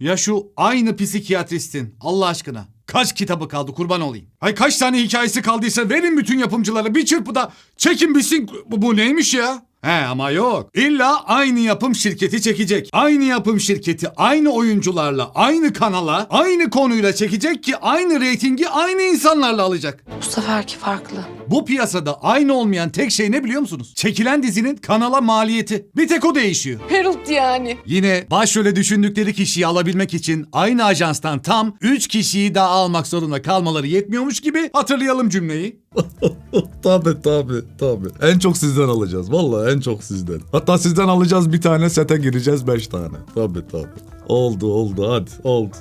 Ya şu aynı psikiyatristin Allah aşkına. Kaç kitabı kaldı kurban olayım. Hay kaç tane hikayesi kaldıysa verin bütün yapımcılara bir çırpıda çekin bitsin. Bu, bu neymiş ya? He ama yok. İlla aynı yapım şirketi çekecek. Aynı yapım şirketi aynı oyuncularla, aynı kanala, aynı konuyla çekecek ki aynı reytingi aynı insanlarla alacak. Bu seferki farklı. Bu piyasada aynı olmayan tek şey ne biliyor musunuz? Çekilen dizinin kanala maliyeti. Bir tek o değişiyor. Harold yani. Yine başrole düşündükleri kişiyi alabilmek için aynı ajanstan tam 3 kişiyi daha almak zorunda kalmaları yetmiyormuş gibi hatırlayalım cümleyi. tabi tabi tabi. En çok sizden alacağız. Vallahi en çok sizden. Hatta sizden alacağız bir tane sete gireceğiz beş tane. Tabi tabi. Oldu oldu hadi oldu.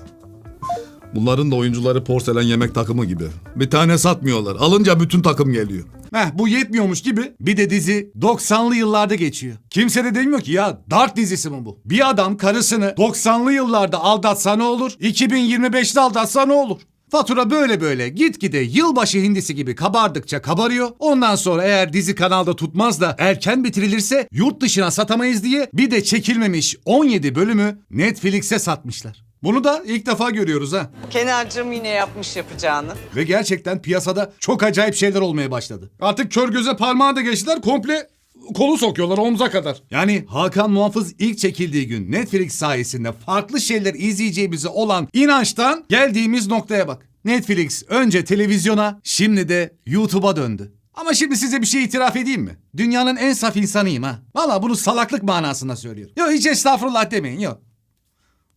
Bunların da oyuncuları porselen yemek takımı gibi. Bir tane satmıyorlar. Alınca bütün takım geliyor. Heh bu yetmiyormuş gibi bir de dizi 90'lı yıllarda geçiyor. Kimse de demiyor ki ya Dark dizisi mi bu? Bir adam karısını 90'lı yıllarda aldatsa ne olur? 2025'te aldatsa ne olur? Fatura böyle böyle gitgide yılbaşı hindisi gibi kabardıkça kabarıyor. Ondan sonra eğer dizi kanalda tutmaz da erken bitirilirse yurt dışına satamayız diye bir de çekilmemiş 17 bölümü Netflix'e satmışlar. Bunu da ilk defa görüyoruz ha. Kenarcığım yine yapmış yapacağını. Ve gerçekten piyasada çok acayip şeyler olmaya başladı. Artık kör göze parmağı da geçtiler komple kolu sokuyorlar omza kadar. Yani Hakan Muhafız ilk çekildiği gün Netflix sayesinde farklı şeyler izleyeceğimize olan inançtan geldiğimiz noktaya bak. Netflix önce televizyona şimdi de YouTube'a döndü. Ama şimdi size bir şey itiraf edeyim mi? Dünyanın en saf insanıyım ha. Valla bunu salaklık manasında söylüyorum. Yok hiç estağfurullah demeyin yok.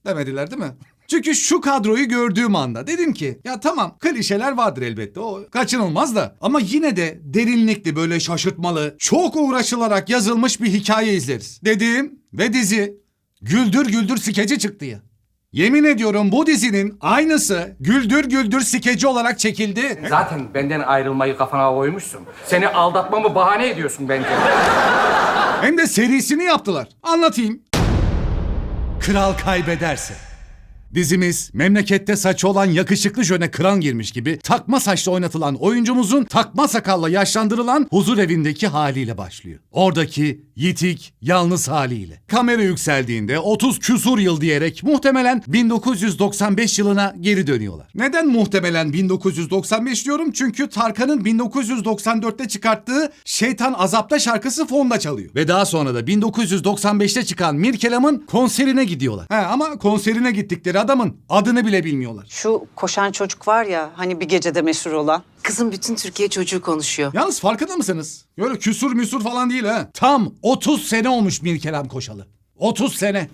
Demediler değil mi? Çünkü şu kadroyu gördüğüm anda dedim ki ya tamam klişeler vardır elbette o kaçınılmaz da ama yine de derinlikli böyle şaşırtmalı çok uğraşılarak yazılmış bir hikaye izleriz dedim ve dizi güldür güldür skeci çıktı ya. Yemin ediyorum bu dizinin aynısı güldür güldür skeci olarak çekildi. Zaten benden ayrılmayı kafana koymuşsun. Seni aldatmamı bahane ediyorsun bence. Hem de serisini yaptılar. Anlatayım. Kral kaybederse. Dizimiz memlekette saçı olan yakışıklı jöne kral girmiş gibi takma saçla oynatılan oyuncumuzun takma sakalla yaşlandırılan huzur evindeki haliyle başlıyor. Oradaki yitik, yalnız haliyle. Kamera yükseldiğinde 30 küsur yıl diyerek muhtemelen 1995 yılına geri dönüyorlar. Neden muhtemelen 1995 diyorum? Çünkü Tarkan'ın 1994'te çıkarttığı Şeytan Azapta şarkısı fonda çalıyor. Ve daha sonra da 1995'te çıkan Mirkelam'ın konserine gidiyorlar. He, ama konserine gittikleri adamın adını bile bilmiyorlar. Şu koşan çocuk var ya hani bir gecede meşhur olan. Kızım bütün Türkiye çocuğu konuşuyor. Yalnız farkında mısınız? Böyle küsur müsur falan değil ha. Tam 30 sene olmuş Mirkelam koşalı. 30 sene.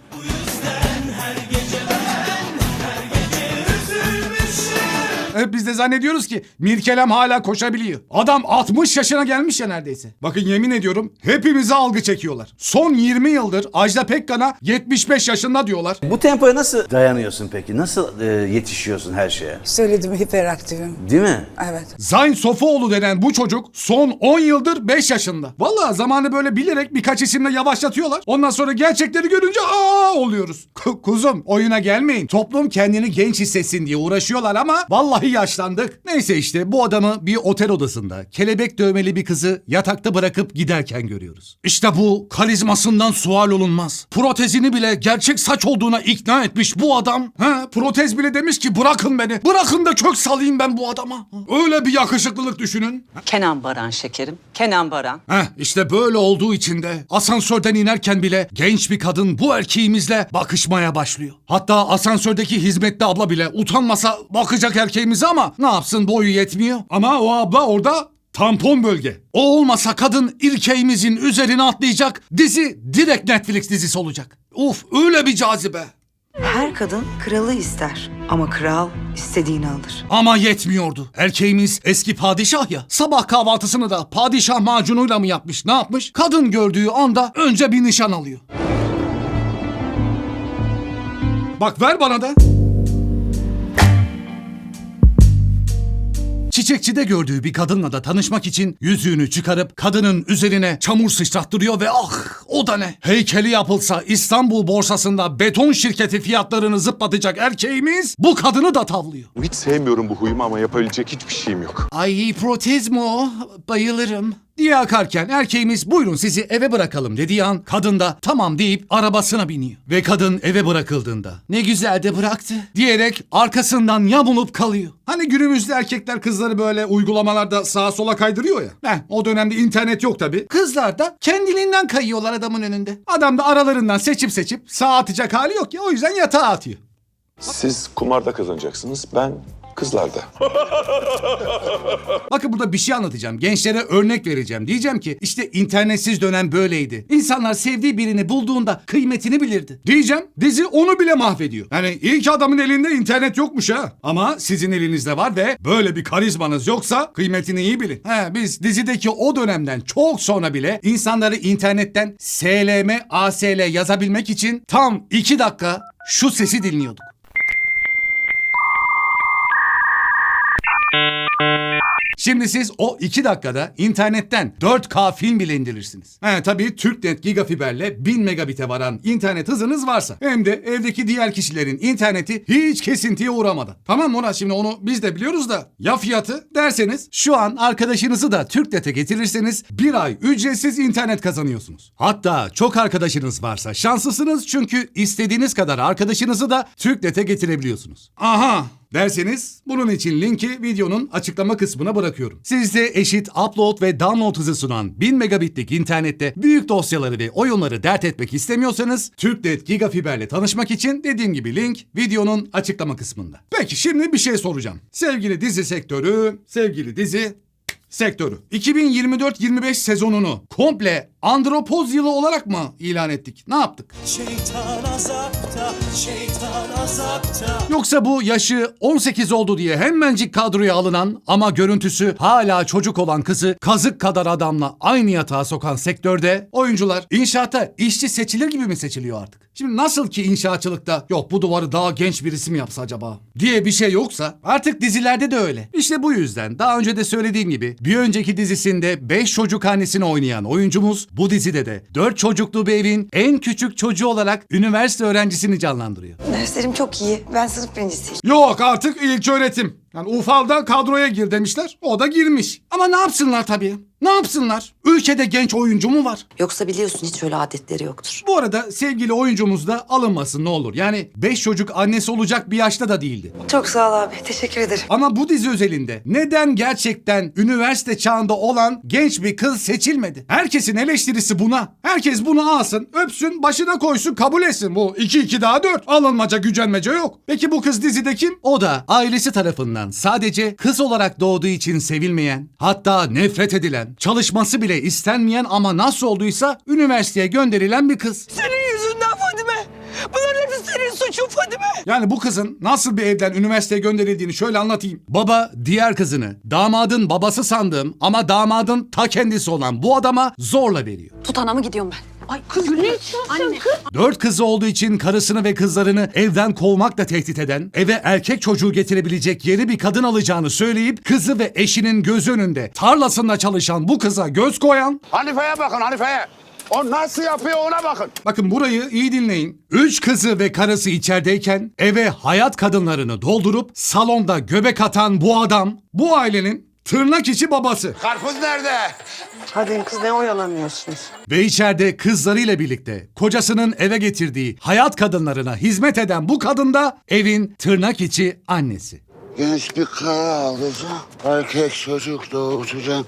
Biz de zannediyoruz ki Mirkelem hala koşabiliyor. Adam 60 yaşına gelmiş ya neredeyse. Bakın yemin ediyorum hepimize algı çekiyorlar. Son 20 yıldır Ajda Pekkan'a 75 yaşında diyorlar. Bu tempoya nasıl dayanıyorsun peki? Nasıl e, yetişiyorsun her şeye? Söyledim hiperaktifim. Değil mi? Evet. Zayn Sofuoğlu denen bu çocuk son 10 yıldır 5 yaşında. Vallahi zamanı böyle bilerek birkaç isimle yavaşlatıyorlar. Ondan sonra gerçekleri görünce aa oluyoruz. Ku- Kuzum oyuna gelmeyin. Toplum kendini genç hissetsin diye uğraşıyorlar ama vallahi yaşlandık. Neyse işte bu adamı bir otel odasında kelebek dövmeli bir kızı yatakta bırakıp giderken görüyoruz. İşte bu karizmasından sual olunmaz. Protezini bile gerçek saç olduğuna ikna etmiş bu adam. Ha, protez bile demiş ki bırakın beni. Bırakın da kök salayım ben bu adama. Öyle bir yakışıklılık düşünün. Kenan Baran şekerim. Kenan Baran. Heh işte böyle olduğu için de asansörden inerken bile genç bir kadın bu erkeğimizle bakışmaya başlıyor. Hatta asansördeki hizmetli abla bile utanmasa bakacak erkeğimize ama ne yapsın boyu yetmiyor. Ama o abla orada tampon bölge. O olmasa kadın irkeğimizin üzerine atlayacak dizi direkt Netflix dizisi olacak. Uf öyle bir cazibe. Her kadın kralı ister ama kral istediğini alır. Ama yetmiyordu. Erkeğimiz eski padişah ya. Sabah kahvaltısını da padişah macunuyla mı yapmış ne yapmış? Kadın gördüğü anda önce bir nişan alıyor. Bak ver bana da. Çiçekçide gördüğü bir kadınla da tanışmak için yüzüğünü çıkarıp kadının üzerine çamur sıçrattırıyor ve ah o da ne? Heykeli yapılsa İstanbul borsasında beton şirketi fiyatlarını zıplatacak erkeğimiz bu kadını da tavlıyor. Hiç sevmiyorum bu huyumu ama yapabilecek hiçbir şeyim yok. Ay protez mi o? Bayılırım. Diye akarken erkeğimiz buyurun sizi eve bırakalım dediği an kadın da tamam deyip arabasına biniyor. Ve kadın eve bırakıldığında ne güzel de bıraktı diyerek arkasından yamulup kalıyor. Hani günümüzde erkekler kızları böyle uygulamalarda sağa sola kaydırıyor ya. Heh, o dönemde internet yok tabi. Kızlar da kendiliğinden kayıyorlar adamın önünde. Adam da aralarından seçip seçip sağa atacak hali yok ya o yüzden yatağa atıyor. Siz kumarda kazanacaksınız, ben kızlarda. Bakın burada bir şey anlatacağım. Gençlere örnek vereceğim. Diyeceğim ki işte internetsiz dönem böyleydi. İnsanlar sevdiği birini bulduğunda kıymetini bilirdi. Diyeceğim dizi onu bile mahvediyor. Yani ilk adamın elinde internet yokmuş ha. Ama sizin elinizde var ve böyle bir karizmanız yoksa kıymetini iyi bilin. He, biz dizideki o dönemden çok sonra bile insanları internetten SLM, ASL yazabilmek için tam iki dakika şu sesi dinliyorduk. Şimdi siz o 2 dakikada internetten 4K film bile indirirsiniz. He tabii TürkNet gigafiberle 1000 megabite varan internet hızınız varsa. Hem de evdeki diğer kişilerin interneti hiç kesintiye uğramadan. Tamam Murat şimdi onu biz de biliyoruz da ya fiyatı derseniz şu an arkadaşınızı da TürkNet'e getirirseniz bir ay ücretsiz internet kazanıyorsunuz. Hatta çok arkadaşınız varsa şanslısınız çünkü istediğiniz kadar arkadaşınızı da TürkNet'e getirebiliyorsunuz. Aha derseniz bunun için linki videonun açıklama kısmına bırakıyorum. Sizde eşit upload ve download hızı sunan 1000 megabitlik internette büyük dosyaları ve oyunları dert etmek istemiyorsanız TürkNet Gigafiber'le tanışmak için dediğim gibi link videonun açıklama kısmında. Peki şimdi bir şey soracağım. Sevgili dizi sektörü, sevgili dizi sektörü. 2024-25 sezonunu komple andropoz yılı olarak mı ilan ettik? Ne yaptık? Yoksa bu yaşı 18 oldu diye hemencik kadroya alınan ama görüntüsü hala çocuk olan kızı kazık kadar adamla aynı yatağa sokan sektörde oyuncular inşaata işçi seçilir gibi mi seçiliyor artık? Şimdi nasıl ki inşaatçılıkta yok bu duvarı daha genç birisi mi yapsa acaba diye bir şey yoksa artık dizilerde de öyle. İşte bu yüzden daha önce de söylediğim gibi bir önceki dizisinde 5 çocuk annesini oynayan oyuncumuz bu dizide de 4 çocuklu bir evin en küçük çocuğu olarak üniversite öğrencisini canlandırıyor. Derslerim çok iyi. Ben sınıf birincisiyim. Yok artık ilk öğretim. Yani Ufal'da kadroya gir demişler. O da girmiş. Ama ne yapsınlar tabii? Ne yapsınlar? Ülkede genç oyuncu mu var? Yoksa biliyorsun hiç öyle adetleri yoktur. Bu arada sevgili oyuncumuz da alınmasın ne olur. Yani 5 çocuk annesi olacak bir yaşta da değildi. Çok sağ ol abi. Teşekkür ederim. Ama bu dizi özelinde neden gerçekten üniversite çağında olan genç bir kız seçilmedi? Herkesin eleştirisi buna. Herkes bunu alsın, öpsün, başına koysun, kabul etsin. Bu 2-2 daha 4. Alınmaca, gücenmece yok. Peki bu kız dizide kim? O da ailesi tarafından sadece kız olarak doğduğu için sevilmeyen, hatta nefret edilen, çalışması bile istenmeyen ama nasıl olduysa üniversiteye gönderilen bir kız. Senin yüzünden Fadime. Bunların hepsi senin suçun Fadime. Yani bu kızın nasıl bir evden üniversiteye gönderildiğini şöyle anlatayım. Baba diğer kızını damadın babası sandığım ama damadın ta kendisi olan bu adama zorla veriyor. Tut anamı gidiyorum ben. Ay kız ne Anne. Dört kızı olduğu için karısını ve kızlarını evden kovmakla tehdit eden, eve erkek çocuğu getirebilecek yeni bir kadın alacağını söyleyip kızı ve eşinin gözü önünde tarlasında çalışan bu kıza göz koyan, Hanife'ye bakın Hanife'ye. O nasıl yapıyor ona bakın. Bakın burayı iyi dinleyin. Üç kızı ve karısı içerideyken eve hayat kadınlarını doldurup salonda göbek atan bu adam bu ailenin tırnak içi babası. Karpuz nerede? Hadi kız ne oyalanıyorsunuz? Ve içeride kızlarıyla birlikte kocasının eve getirdiği hayat kadınlarına hizmet eden bu kadın da evin tırnak içi annesi. Genç bir karı alacağım. Erkek çocuk doğuracağım.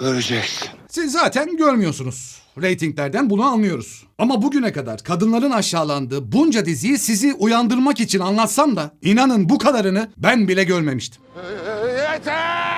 Göreceksin. Siz zaten görmüyorsunuz. Reytinglerden bunu anlıyoruz. Ama bugüne kadar kadınların aşağılandığı bunca diziyi sizi uyandırmak için anlatsam da inanın bu kadarını ben bile görmemiştim. Yeter!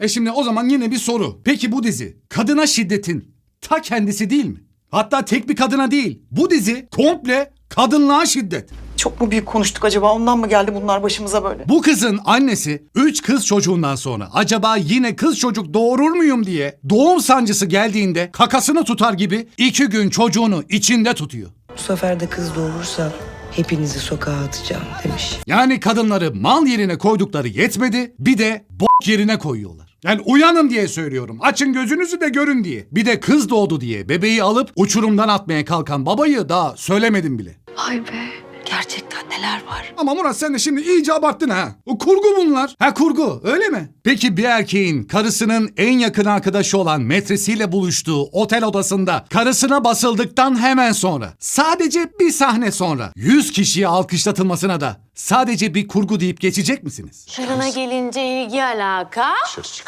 E şimdi o zaman yine bir soru. Peki bu dizi kadına şiddetin ta kendisi değil mi? Hatta tek bir kadına değil. Bu dizi komple kadınlığa şiddet. Çok mu büyük konuştuk acaba? Ondan mı geldi bunlar başımıza böyle? Bu kızın annesi 3 kız çocuğundan sonra acaba yine kız çocuk doğurur muyum diye doğum sancısı geldiğinde kakasını tutar gibi 2 gün çocuğunu içinde tutuyor. Bu sefer de kız doğurursa hepinizi sokağa atacağım demiş. Yani kadınları mal yerine koydukları yetmedi bir de bok yerine koyuyorlar. Yani uyanın diye söylüyorum. Açın gözünüzü de görün diye. Bir de kız doğdu diye bebeği alıp uçurumdan atmaya kalkan babayı daha söylemedim bile. Ay be. Gerçekten neler var? Ama Murat sen de şimdi iyice abarttın ha. O kurgu bunlar. Ha kurgu öyle mi? Peki bir erkeğin karısının en yakın arkadaşı olan metresiyle buluştuğu otel odasında karısına basıldıktan hemen sonra sadece bir sahne sonra 100 kişiye alkışlatılmasına da sadece bir kurgu deyip geçecek misiniz? Karına gelince ilgi alaka.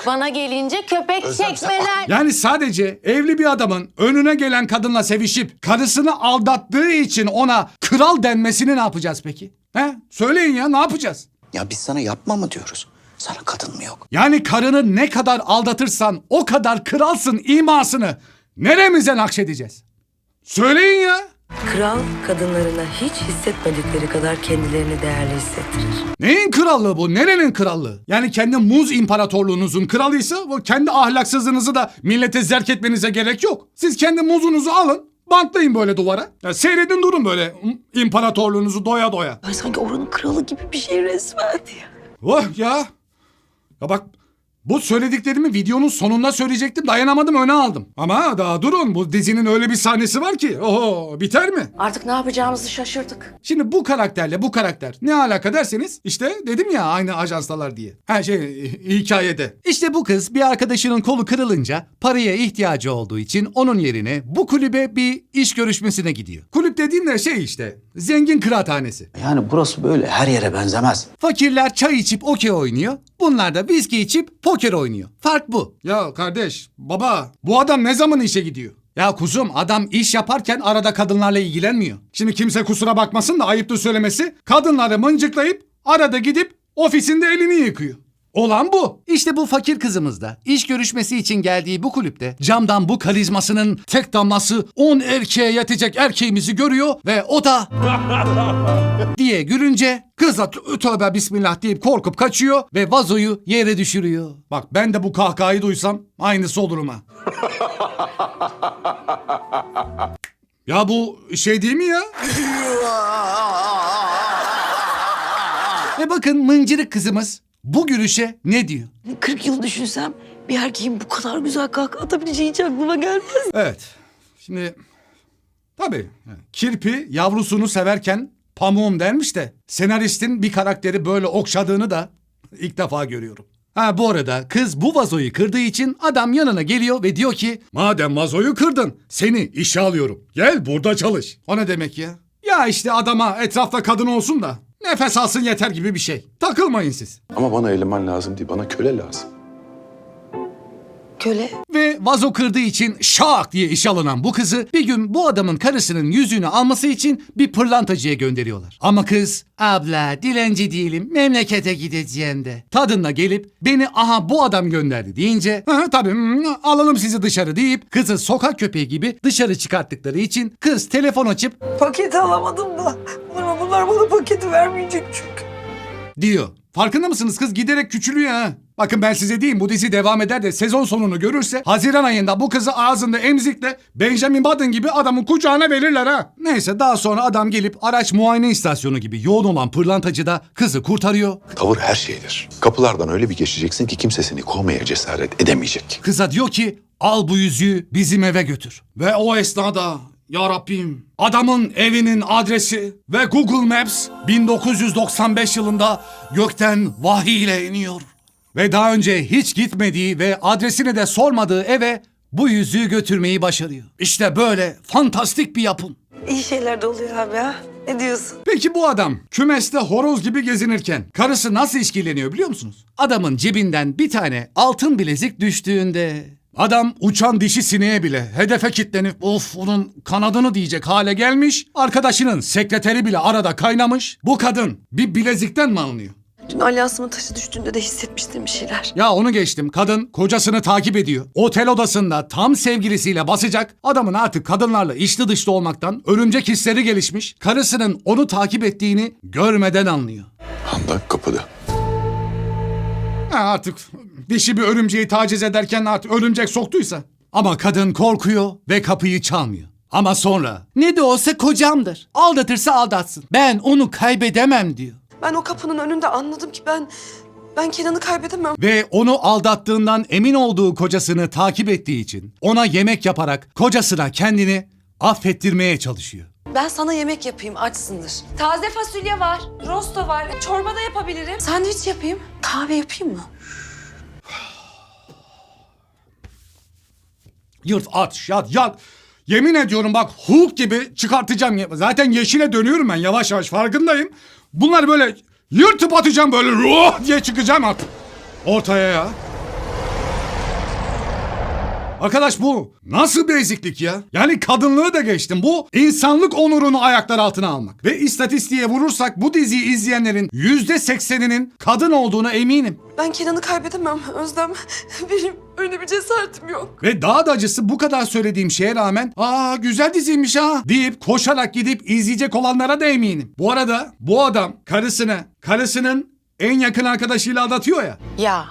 Bana gelince köpek çekmeler. Yani sadece evli bir adamın önüne gelen kadınla sevişip karısını aldattığı için ona kral denmesini ne yapacağız peki? He? Söyleyin ya ne yapacağız? Ya biz sana yapma mı diyoruz? Sana kadın mı yok? Yani karını ne kadar aldatırsan o kadar kralsın imasını neremize nakşedeceğiz? Söyleyin ya. Kral kadınlarına hiç hissetmedikleri kadar kendilerini değerli hissettirir. Neyin krallığı bu? Nerenin krallığı? Yani kendi muz imparatorluğunuzun kralıysa bu kendi ahlaksızlığınızı da millete zerk etmenize gerek yok. Siz kendi muzunuzu alın, bantlayın böyle duvara. Ya seyredin durun böyle imparatorluğunuzu doya doya. Ay sanki oranın kralı gibi bir şey resmen ya. Oh ya. Ya bak bu söylediklerimi videonun sonunda söyleyecektim dayanamadım öne aldım. Ama daha durun bu dizinin öyle bir sahnesi var ki. Oho biter mi? Artık ne yapacağımızı şaşırdık. Şimdi bu karakterle bu karakter ne alaka derseniz işte dedim ya aynı ajanstalar diye. Ha şey hikayede. İşte bu kız bir arkadaşının kolu kırılınca paraya ihtiyacı olduğu için onun yerine bu kulübe bir iş görüşmesine gidiyor. Kulüp dediğim de şey işte zengin kıraathanesi. Yani burası böyle her yere benzemez. Fakirler çay içip okey oynuyor. Bunlar da viski içip poker oynuyor. Fark bu. Ya kardeş, baba bu adam ne zaman işe gidiyor? Ya kuzum adam iş yaparken arada kadınlarla ilgilenmiyor. Şimdi kimse kusura bakmasın da ayıptır söylemesi. Kadınları mıncıklayıp arada gidip ofisinde elini yıkıyor. Olan bu. İşte bu fakir kızımız da iş görüşmesi için geldiği bu kulüpte camdan bu karizmasının tek damlası 10 erkeğe yetecek erkeğimizi görüyor ve o da diye gülünce kız da tö- tövbe bismillah deyip korkup kaçıyor ve vazoyu yere düşürüyor. Bak ben de bu kahkahayı duysam aynısı olurum ha. ya bu şey değil mi ya? ve bakın mıncırık kızımız bu gülüşe ne diyor? 40 yıl düşünsem bir erkeğin bu kadar güzel kahkaha atabileceği hiç aklıma gelmez. Evet. Şimdi tabii yani kirpi yavrusunu severken pamuğum dermiş de senaristin bir karakteri böyle okşadığını da ilk defa görüyorum. Ha bu arada kız bu vazoyu kırdığı için adam yanına geliyor ve diyor ki madem vazoyu kırdın seni işe alıyorum. Gel burada çalış. O ne demek ya? Ya işte adama etrafta kadın olsun da nefes alsın yeter gibi bir şey. Takılmayın siz. Ama bana eleman lazım değil, bana köle lazım. Köle. Ve vazo kırdığı için şak diye işe alınan bu kızı bir gün bu adamın karısının yüzüğünü alması için bir pırlantacıya gönderiyorlar. Ama kız abla dilenci değilim memlekete gideceğim de. Tadında gelip beni aha bu adam gönderdi deyince "Hı, tabii alalım sizi dışarı deyip kızı sokak köpeği gibi dışarı çıkarttıkları için kız telefon açıp Paketi alamadım da. Bunlar bana paketi vermeyecek çünkü. diyor. Farkında mısınız kız giderek küçülüyor ha. Bakın ben size diyeyim bu dizi devam eder de sezon sonunu görürse Haziran ayında bu kızı ağzında emzikle Benjamin Button gibi adamın kucağına verirler ha. Neyse daha sonra adam gelip araç muayene istasyonu gibi yoğun olan pırlantacı da kızı kurtarıyor. Tavır her şeydir. Kapılardan öyle bir geçeceksin ki kimse seni kovmaya cesaret edemeyecek. Kıza diyor ki al bu yüzüğü bizim eve götür. Ve o esnada ya Rabbim adamın evinin adresi ve Google Maps 1995 yılında gökten vahiy ile iniyor. Ve daha önce hiç gitmediği ve adresini de sormadığı eve bu yüzüğü götürmeyi başarıyor. İşte böyle fantastik bir yapım. İyi şeyler de oluyor abi ha. Ne diyorsun? Peki bu adam kümeste horoz gibi gezinirken karısı nasıl işkilleniyor biliyor musunuz? Adamın cebinden bir tane altın bilezik düştüğünde adam uçan dişi sineğe bile hedefe kitlenip of onun kanadını diyecek hale gelmiş. Arkadaşının sekreteri bile arada kaynamış. Bu kadın bir bilezikten mi alınıyor? Dün alyansımın taşı düştüğünde de hissetmiştim bir şeyler. Ya onu geçtim. Kadın kocasını takip ediyor. Otel odasında tam sevgilisiyle basacak. Adamın artık kadınlarla içli dışlı olmaktan örümcek hisleri gelişmiş. Karısının onu takip ettiğini görmeden anlıyor. Handan kapıda. Ha artık dişi bir örümceği taciz ederken artık örümcek soktuysa. Ama kadın korkuyor ve kapıyı çalmıyor. Ama sonra ne de olsa kocamdır. Aldatırsa aldatsın. Ben onu kaybedemem diyor. Ben o kapının önünde anladım ki ben ben Kenan'ı kaybedemem. Ve onu aldattığından emin olduğu kocasını takip ettiği için ona yemek yaparak kocasına kendini affettirmeye çalışıyor. Ben sana yemek yapayım açsındır. Taze fasulye var, rosto var, çorba da yapabilirim. Sandviç yapayım. Kahve yapayım mı? Yırt at yat yat. Yemin ediyorum bak Hulk gibi çıkartacağım. Zaten yeşile dönüyorum ben yavaş yavaş farkındayım. Bunlar böyle yırtıp atacağım böyle ruh diye çıkacağım artık. Ortaya ya. Arkadaş bu nasıl bir eziklik ya? Yani kadınlığı da geçtim. Bu insanlık onurunu ayaklar altına almak. Ve istatistiğe vurursak bu diziyi izleyenlerin yüzde sekseninin kadın olduğuna eminim. Ben Kenan'ı kaybedemem Özlem. Benim öyle bir cesaretim yok. Ve daha da acısı bu kadar söylediğim şeye rağmen aa güzel diziymiş ha deyip koşarak gidip izleyecek olanlara da eminim. Bu arada bu adam karısını, karısının en yakın arkadaşıyla aldatıyor ya. Ya.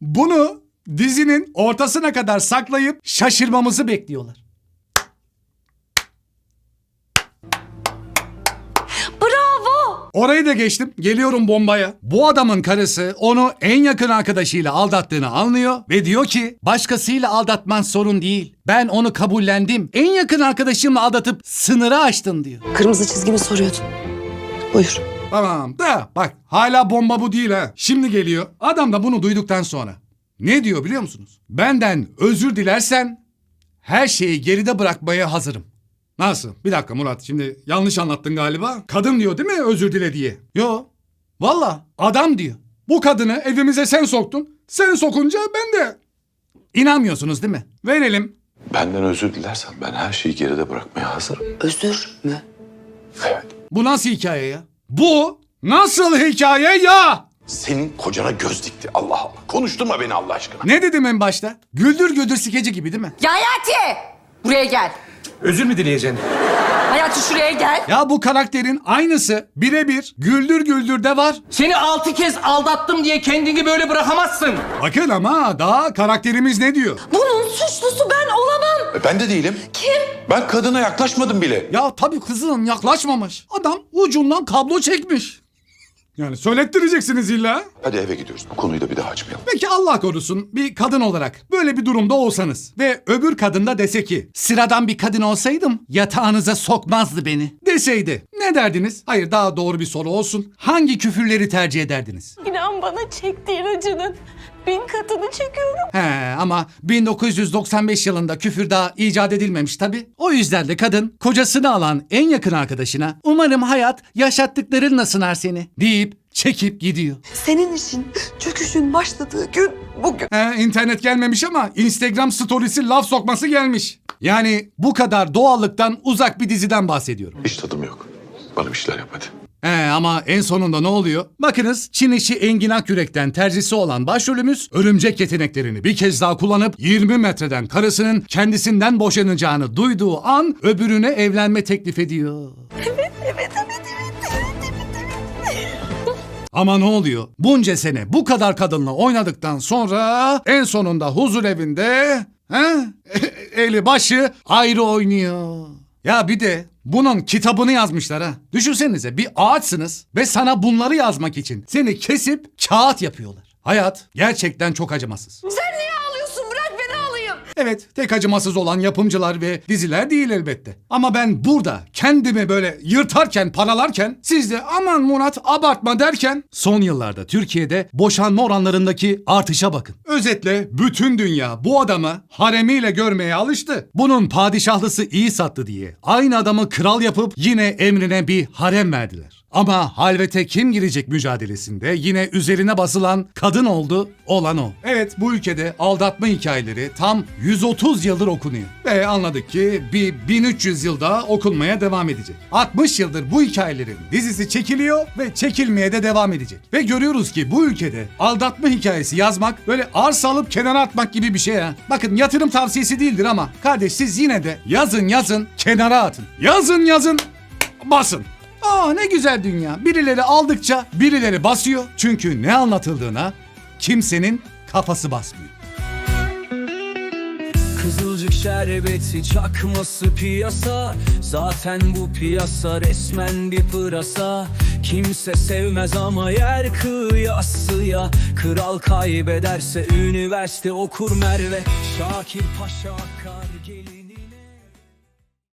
Bunu dizinin ortasına kadar saklayıp şaşırmamızı bekliyorlar. Bravo! Orayı da geçtim. Geliyorum bombaya. Bu adamın karısı onu en yakın arkadaşıyla aldattığını anlıyor ve diyor ki başkasıyla aldatman sorun değil. Ben onu kabullendim. En yakın arkadaşımla aldatıp sınırı aştın diyor. Kırmızı çizgimi soruyordun. Buyur. Tamam da bak hala bomba bu değil ha. Şimdi geliyor. Adam da bunu duyduktan sonra. Ne diyor biliyor musunuz? Benden özür dilersen her şeyi geride bırakmaya hazırım. Nasıl? Bir dakika Murat şimdi yanlış anlattın galiba. Kadın diyor değil mi özür dile diye? Yo. Valla adam diyor. Bu kadını evimize sen soktun. Sen sokunca ben de. İnanmıyorsunuz değil mi? Verelim. Benden özür dilersen ben her şeyi geride bırakmaya hazırım. Özür mü? Evet. Bu nasıl hikaye ya? Bu nasıl hikaye ya? Senin kocana göz dikti Allah Allah. Konuşturma beni Allah aşkına. Ne dedim en başta? Güldür güldür skeci gibi değil mi? Ya Hayati! Buraya gel. Özür mü dileyeceksin? Hayati şuraya gel. Ya bu karakterin aynısı birebir Güldür Güldür de var. Seni altı kez aldattım diye kendini böyle bırakamazsın. Bakın ama daha karakterimiz ne diyor? Bunun suçlusu ben olamam. E, Ben de değilim. Kim? Ben kadına yaklaşmadım bile. Ya tabii kızın yaklaşmamış. Adam ucundan kablo çekmiş. Yani söylettireceksiniz illa. Hadi eve gidiyoruz. Bu konuyu da bir daha açmayalım. Peki Allah korusun bir kadın olarak böyle bir durumda olsanız ve öbür kadın da dese ki sıradan bir kadın olsaydım yatağınıza sokmazdı beni deseydi ne derdiniz? Hayır daha doğru bir soru olsun. Hangi küfürleri tercih ederdiniz? İnan bana çektiğin acının bin katını çekiyorum. He ama 1995 yılında küfür daha icat edilmemiş tabi. O yüzden de kadın kocasını alan en yakın arkadaşına umarım hayat yaşattıklarınla sınar seni deyip çekip gidiyor. Senin işin, çöküşün başladığı gün bugün. He, internet gelmemiş ama Instagram storiesi laf sokması gelmiş. Yani bu kadar doğallıktan uzak bir diziden bahsediyorum. Hiç tadım yok. Bana bir şeyler yap hadi. He, ama en sonunda ne oluyor? Bakınız Çin işi Engin Akyürek'ten terzisi olan başrolümüz örümcek yeteneklerini bir kez daha kullanıp 20 metreden karısının kendisinden boşanacağını duyduğu an öbürüne evlenme teklif ediyor. Ama ne oluyor? Bunca sene bu kadar kadınla oynadıktan sonra en sonunda huzur evinde he? eli başı ayrı oynuyor. Ya bir de bunun kitabını yazmışlar ha. Düşünsenize bir ağaçsınız ve sana bunları yazmak için seni kesip kağıt yapıyorlar. Hayat gerçekten çok acımasız. Sen niye Evet, tek acımasız olan yapımcılar ve diziler değil elbette. Ama ben burada kendimi böyle yırtarken, paralarken siz de aman Murat abartma derken son yıllarda Türkiye'de boşanma oranlarındaki artışa bakın. Özetle bütün dünya bu adamı haremiyle görmeye alıştı. Bunun padişahlısı iyi sattı diye aynı adamı kral yapıp yine emrine bir harem verdiler. Ama halvete kim girecek mücadelesinde yine üzerine basılan kadın oldu olan o. Evet bu ülkede aldatma hikayeleri tam 130 yıldır okunuyor. Ve anladık ki bir 1300 yılda okunmaya devam edecek. 60 yıldır bu hikayelerin dizisi çekiliyor ve çekilmeye de devam edecek. Ve görüyoruz ki bu ülkede aldatma hikayesi yazmak böyle arsa alıp kenara atmak gibi bir şey ha. Bakın yatırım tavsiyesi değildir ama kardeş siz yine de yazın yazın kenara atın. Yazın yazın basın. Aa ne güzel dünya. Birileri aldıkça birileri basıyor. Çünkü ne anlatıldığına kimsenin kafası basmıyor. Kızılcık şerbeti çakması piyasa Zaten bu piyasa resmen bir pırasa Kimse sevmez ama yer kıyasıya Kral kaybederse üniversite okur Merve Şakir Paşa